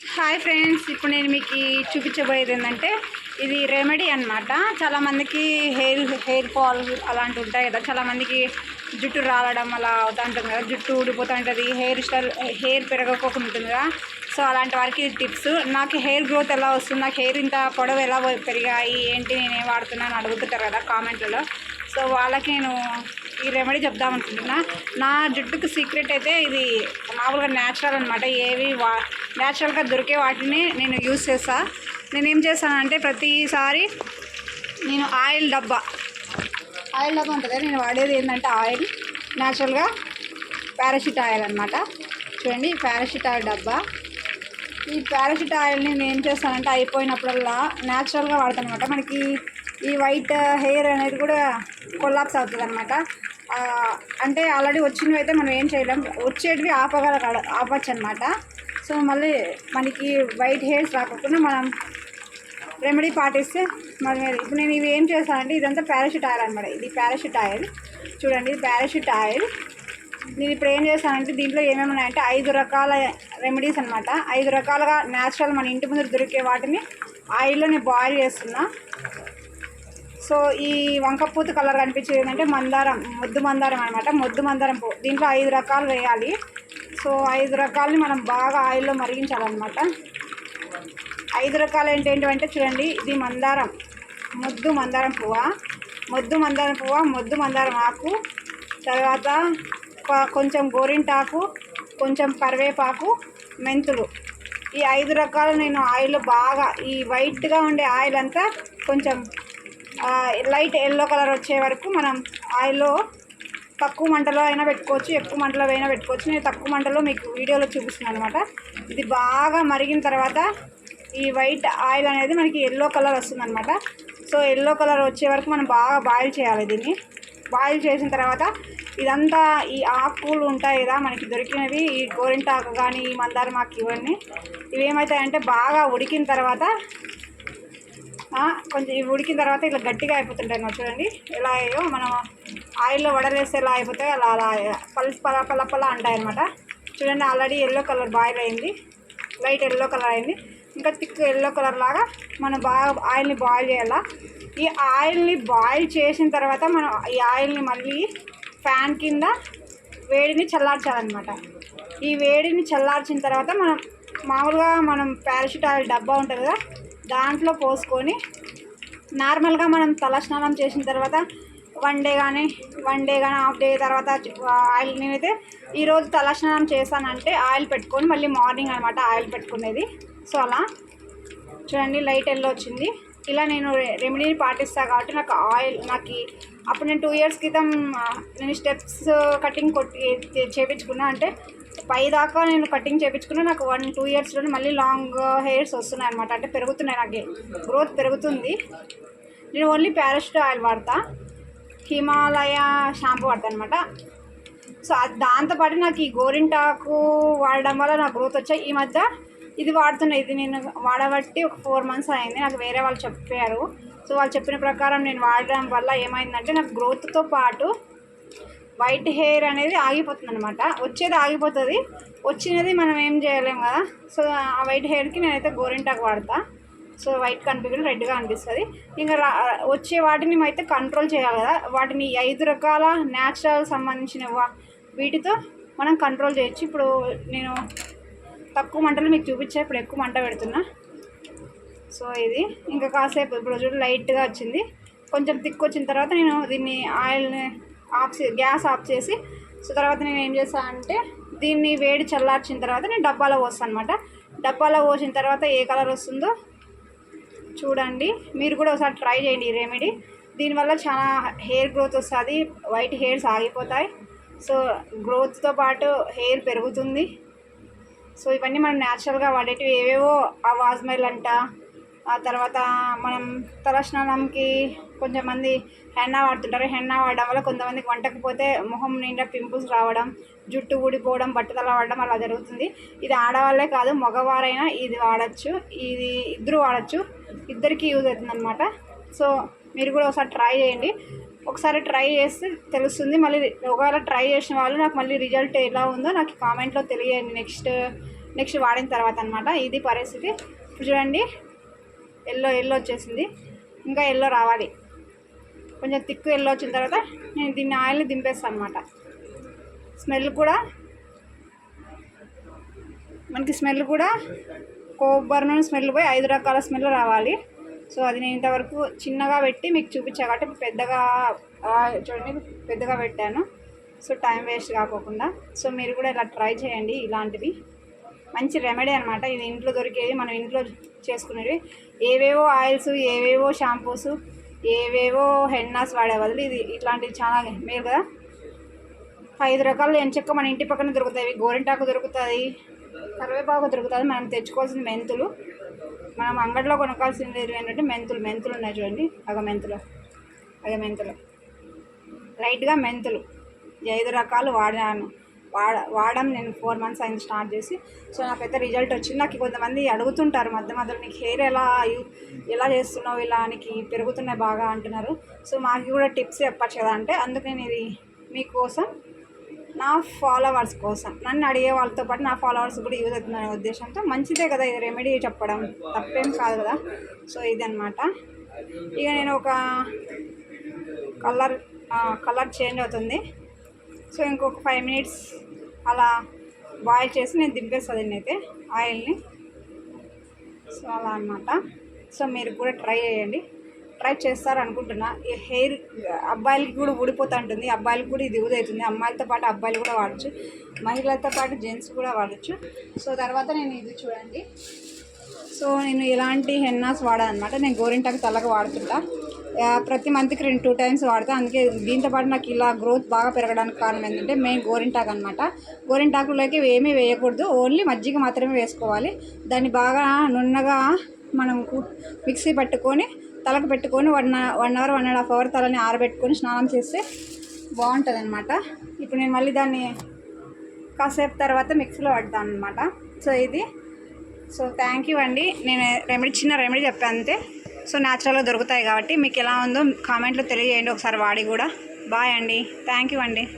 Hi friends ఇప్పుడు నేను మీకు చూపించబోయేది ఏంటంటే ఇది రెమెడీ అన్నమాట. చాలామందికి హెయిర్ హెయిర్ ఫాల్ అలాంటి ఉంటాయి కదా చాలామందికి జుట్టు రాలడం అలా అవుతూ ఉంటుంది కదా జుట్టు ఊడిపోతూ ఉంటుంది హెయిర్ స్టైల్ హెయిర్ పెరగకుండా ఉంటుంది కదా. సో అలాంటి వారికి ఇది టిప్స్. నాకు హెయిర్ గ్రోత్ ఎలా వస్తుంది నాకు హెయిర్ ఇంత పొడవు ఎలా పెరిగాయి ఏంటి నేను ఏం వాడుతున్నాను అడుగుతుంటారు కదా కామెంట్లలో. సో వాళ్ళకి నేను ఈ రెమెడీ చెప్దాం అనుకుంటున్నా. నా జుట్టుకు సీక్రెట్ అయితే ఇది మామూలుగా న్యాచురల్ అనమాట ఏవి వా న్యాచురల్గా దొరికే వాటిని నేను యూస్ చేస్తా. నేను ఏం చేస్తానంటే ప్రతిసారి నేను ఆయిల్ డబ్బా. ఆయిల్ డబ్బా ఉంటుంది నేను వాడేది ఏంటంటే ఆయిల్. న్యాచురల్గా పారాషూట్ ఆయిల్ అనమాట చూడండి పారాషూట్ ఆయిల్ డబ్బా. ఈ పారాషూట్ ఆయిల్ని నేను ఏం చేస్తానంటే అయిపోయినప్పుడల్లా న్యాచురల్గా వాడతాను అనమాట మనకి ఈ వైట్ హెయిర్ అనేది కూడా కొల్లాప్స్ అవుతుంది అనమాట అంటే ఆల్రెడీ వచ్చినవి అయితే మనం ఏం చేయలేం. వచ్చేటివి ఆపగల ఆపచ్చు అనమాట సో మళ్ళీ మనకి వైట్ హెయిర్స్ రాకుండా మనం రెమెడీ పాటిస్తే మరి ఇప్పుడు నేను ఇవి ఏం చేస్తానంటే ఇదంతా పారాషూట్ ఆయిల్ అనమాట ఇది పారాషూట్ ఆయిల్. చూడండి ఇది పారాషూట్ ఆయిల్. నేను ఇప్పుడు ఏం చేస్తానంటే దీంట్లో ఏమేమి ఉన్నాయంటే ఐదు రకాల రెమెడీస్ అనమాట ఐదు రకాలుగా న్యాచురల్ మన ఇంటి ముందు దొరికే వాటిని ఆయిల్లో నేను బాయిల్ చేస్తున్నా. సో ఈ వంకపూత కలర్ కనిపించేది ఏంటంటే మందారం మొద్దు మందారం అనమాట మొద్దు మందారం పువ్వు దీంట్లో ఐదు రకాలు వేయాలి. సో ఐదు రకాలని మనం బాగా ఆయిల్లో మరిగించాలన్నమాట. ఐదు రకాలు ఏంటంటే చూడండి ఇది మందారం మొద్దు మందారం పువ్వ. మొద్దు మందారం పువ్వ మొద్దు మందారం ఆకు. తర్వాత కొంచెం గోరింటాకు కొంచెం కరివేపాకు మెంతులు. ఈ ఐదు రకాలు నేను ఆయిల్ బాగా ఈ వైట్గా ఉండే ఆయిల్ అంతా కొంచెం లైట్ ఎల్లో కలర్ వచ్చే వరకు మనం ఆయిల్లో తక్కువ మంటలో అయినా పెట్టుకోవచ్చు ఎక్కువ మంటలో అయినా పెట్టుకోవచ్చు. నేను తక్కువ మంటలో మీకు వీడియోలో చూపిస్తున్నాను అనమాట ఇది బాగా మరిగిన తర్వాత ఈ వైట్ ఆయిల్ అనేది మనకి ఎల్లో కలర్ వస్తుందన్నమాట సో ఎల్లో కలర్ వచ్చే వరకు మనం బాగా బాయిల్ చేయాలి దీన్ని. బాయిల్ చేసిన తర్వాత ఇదంతా ఈ ఆకులు ఉంటాయి కదా మనకి దొరికినవి ఈ గోరింటాకు కానీ ఈ మందారం ఆకు ఇవన్నీ. ఇవేమవుతాయంటే బాగా ఉడికిన తర్వాత కొంచెం ఇవి ఉడికిన తర్వాత ఇలా గట్టిగా అయిపోతుంటాయి అన్నమాట చూడండి. ఎలా అయ్యో మనం ఆయిల్లో వడలేస్తే ఎలా అయిపోతాయి అలా అలా పల్ పల పల పల అంటాయి అనమాట చూడండి ఆల్రెడీ ఎల్లో కలర్ బాయిల్ అయింది. లైట్ ఎల్లో కలర్ అయింది. ఇంకా థిక్ ఎల్లో కలర్ లాగా మనం బాగా ఆయిల్ని బాయిల్ చేయాలా? ఈ ఆయిల్ని బాయిల్ చేసిన తర్వాత మనం ఈ ఆయిల్ని మళ్ళీ ఫ్యాన్ కింద వేడిని చల్లార్చాలన్నమాట. ఈ వేడిని చల్లార్చిన తర్వాత మనం మామూలుగా మనం పారాషూట్ ఆయిల్ డబ్బా ఉంటుంది కదా దాంట్లో పోసుకొని నార్మల్గా మనం తలస్నానం చేసిన తర్వాత వన్ డే కానీ వన్ డే కానీ హాఫ్ డే తర్వాత ఆయిల్ నేనైతే ఈరోజు తలస్నానం చేశానంటే ఆయిల్ పెట్టుకొని మళ్ళీ మార్నింగ్ అనమాట ఆయిల్ పెట్టుకునేది. సో అలా. చూడండి లైట్ ఎల్లో వచ్చింది. ఇలా నేను రె- రెమెడీని పాటిస్తాను కాబట్టి నాకు ఆయిల్ నాకు అప్పుడు నేను టూ ఇయర్స్ క్రితం నేను స్టెప్స్ కటింగ్ కొట్టి చేయించుకున్నా చేపించుకున్నా అంటే పై దాకా నేను కటింగ్ చేపించుకున్నా నాకు వన్ టూ ఇయర్స్లోనే మళ్ళీ లాంగ్ హెయిర్స్ వస్తున్నాయి అనమాట అంటే పెరుగుతున్నాయి నాకు. గ్రోత్ పెరుగుతుంది. నేను ఓన్లీ పారాషూట్ ఆయిల్ వాడతా. హిమాలయ షాంపూ వాడతా అనమాట సో దాంతోపాటు నాకు ఈ గోరింటాకు వాడడం వల్ల నాకు గ్రోత్ వచ్చాయి. ఈ మధ్య ఇది వాడుతున్నా. ఇది నేను వాడబట్టి ఒక ఫోర్ మంత్స్ అయింది. నాకు వేరే వాళ్ళు చెప్పారు. సో వాళ్ళు చెప్పిన ప్రకారం నేను వాడడం వల్ల ఏమైందంటే నాకు గ్రోత్తో పాటు వైట్ హెయిర్ అనేది ఆగిపోతుంది అనమాట వచ్చేది ఆగిపోతుంది. వచ్చినది మనం ఏం చేయలేం కదా. సో ఆ వైట్ హెయిర్కి నేనైతే గోరింటాకు వాడతా. సో వైట్ కనిపించడం రెడ్గా అనిపిస్తుంది. ఇంకా వచ్చే వాటిని అయితే కంట్రోల్ చేయాలి కదా. వాటిని ఐదు రకాల న్యాచురల్ సంబంధించిన వా- వీటితో మనం కంట్రోల్ చేయొచ్చు. ఇప్పుడు నేను తక్కువ మంటలు మీకు చూపించా. ఇప్పుడు ఎక్కువ మంట పెడుతున్నా. సో ఇది. ఇంకా కాసేపు. ఇప్పుడు చూడు లైట్గా వచ్చింది. కొంచెం తిక్కు వచ్చిన తర్వాత నేను దీన్ని ఆయిల్ని ఆఫ్ గ్యాస్ ఆఫ్ చేసి సో తర్వాత నేను ఏం చేస్తాను అంటే దీన్ని వేడి చల్లార్చిన తర్వాత నేను డబ్బాలో పోస్తాను అనమాట డబ్బాలో పోసిన తర్వాత ఏ కలర్ వస్తుందో చూడండి. మీరు కూడా ఒకసారి ట్రై చేయండి ఈ రెమెడీ. దీనివల్ల చాలా హెయిర్ గ్రోత్ వస్తుంది వైట్ హెయిర్స్ ఆగిపోతాయి. సో గ్రోత్తో పాటు హెయిర్ పెరుగుతుంది. సో ఇవన్నీ మనం న్యాచురల్గా వాడేటివి ఏవేవో ఆ వాజ్మైల్ అంట ఆ తర్వాత మనం తలస్నానంకి కొంచెం మంది హెన్నా వాడుతుంటారు. హెన్నా వాడడం వల్ల కొంతమందికి వంటకపోతే మొహం నిండా పింపుల్స్ రావడం జుట్టు ఊడిపోవడం బట్టతల వాడడం అలా జరుగుతుంది. ఇది ఆడవాళ్ళే కాదు మగవారైనా ఇది వాడచ్చు ఇది ఇద్దరు వాడచ్చు ఇద్దరికి యూజ్ అవుతుంది అనమాట సో మీరు కూడా ఒకసారి ట్రై చేయండి. ఒకసారి ట్రై చేస్తే తెలుస్తుంది. మళ్ళీ ఒకవేళ ట్రై చేసిన వాళ్ళు నాకు మళ్ళీ రిజల్ట్ ఎలా ఉందో నాకు కామెంట్లో తెలియండి. నెక్స్ట్ నెక్స్ట్ వాడిన తర్వాత అనమాట ఇది పరిస్థితి. చూడండి. ఎల్లో ఎల్లో వచ్చేసింది. ఇంకా ఎల్లో రావాలి. కొంచెం తిక్కు ఎల్లో వచ్చిన తర్వాత నేను దీన్ని ఆయిల్ని దింపేస్తాను అనమాట స్మెల్ కూడా మనకి స్మెల్ కూడా కొబ్బరి నూనె స్మెల్ పోయి ఐదు రకాల స్మెల్ రావాలి. సో అది నేను ఇంతవరకు చిన్నగా పెట్టి మీకు చూపించా కాబట్టి పెద్దగా చూడండి పెద్దగా పెట్టాను. సో టైం వేస్ట్ కాకోకుండా. సో మీరు కూడా ఇలా ట్రై చేయండి ఇలాంటివి. మంచి రెమెడీ అనమాట ఇది ఇంట్లో దొరికేది మనం ఇంట్లో చేసుకునేవి. ఏవేవో ఆయిల్స్ ఏవేవో షాంపూస్ ఏవేవో హెన్నాస్ వాడే బదులు ఇది ఇట్లాంటివి చాలా మేలు కదా. ఐదు రకాలు ఎంచక్క మన ఇంటి పక్కన దొరుకుతాయి. గోరింటాకు దొరుకుతుంది కరివేపాకు దొరుకుతుంది. మనం తెచ్చుకోవాల్సిన మెంతులు. మనం అంగడిలో కొనుక్కాల్సింది ఏంటంటే మెంతులు. మెంతులు ఉన్నాయి చూడండి. అగ మెంతులు. అగ మెంతులు. లైట్గా మెంతులు. ఐదు రకాలు వాడాను. వాడ వాడడం నేను ఫోర్ మంత్స్ అయింది స్టార్ట్ చేసి. సో నాకు అయితే రిజల్ట్ వచ్చింది. నాకు కొంతమంది అడుగుతుంటారు మధ్య మధ్యలో నీకు హెయిర్ ఎలా ఎలా చేస్తున్నావు ఇలా? నీకు పెరుగుతున్నాయి బాగా? అంటున్నారు. సో మాకు కూడా టిప్స్ చెప్పచ్చు కదా అంటే అందుకు నేను ఇది మీకోసం నా ఫాలోవర్స్ కోసం నన్ను అడిగే వాళ్ళతో పాటు నా ఫాలోవర్స్ కూడా యూజ్ అవుతుందనే ఉద్దేశంతో మంచిదే కదా ఇది రెమెడీ చెప్పడం. తప్పేం కాదు కదా. సో ఇదన్నమాట. ఇక నేను ఒక కలర్ కలర్ చేంజ్ అవుతుంది. సో ఇంకొక ఫైవ్ మినిట్స్ అలా బాయిల్ చేసి నేను దింపేస్తాను దీన్ని అయితే ఆయిల్ని. సో అలా అన్నమాట. సో మీరు కూడా ట్రై చేయండి. ట్రై చేస్తారు అనుకుంటున్నా ఈ హెయిర్ అబ్బాయిలకి కూడా ఊడిపోతూ ఉంటుంది. అబ్బాయిలకి కూడా ఇది ఊదవుతుంది అమ్మాయిలతో పాటు అబ్బాయిలు కూడా వాడచ్చు. మహిళలతో పాటు జెంట్స్ కూడా వాడచ్చు. సో తర్వాత నేను ఇది చూడండి. సో నేను ఎలాంటి హెన్నాస్ వాడాను అనమాట నేను గోరింటాకు తలగా వాడుతుంటా. ప్రతి మంత్కి రెండు టూ టైమ్స్ వాడతా. అందుకే దీంతో పాటు నాకు ఇలా గ్రోత్ బాగా పెరగడానికి కారణం ఏంటంటే మెయిన్ గోరింటాకు అనమాట గోరింటాకులోకి ఏమీ వేయకూడదు. ఓన్లీ మజ్జిగ మాత్రమే వేసుకోవాలి. దాన్ని బాగా నున్నగా మనం మిక్సీ పట్టుకొని తలకు పెట్టుకొని one one hour one and half hour తలని ఆరబెట్టుకొని స్నానం చేస్తే బాగుంటుంది అనమాట ఇప్పుడు నేను మళ్ళీ దాన్ని కాసేపు తర్వాత మిక్సీలో పడతాను అనమాట సో ఇది. సో థ్యాంక్ యూ అండి. నేను రెమెడీ చిన్న రెమెడీ చెప్పాను అంతే. సో న్యాచురల్గా దొరుకుతాయి కాబట్టి మీకు ఎలా ఉందో కామెంట్లో తెలియజేయండి. ఒకసారి వాడి కూడా. బాయ్ అండి. థ్యాంక్ యూ అండి.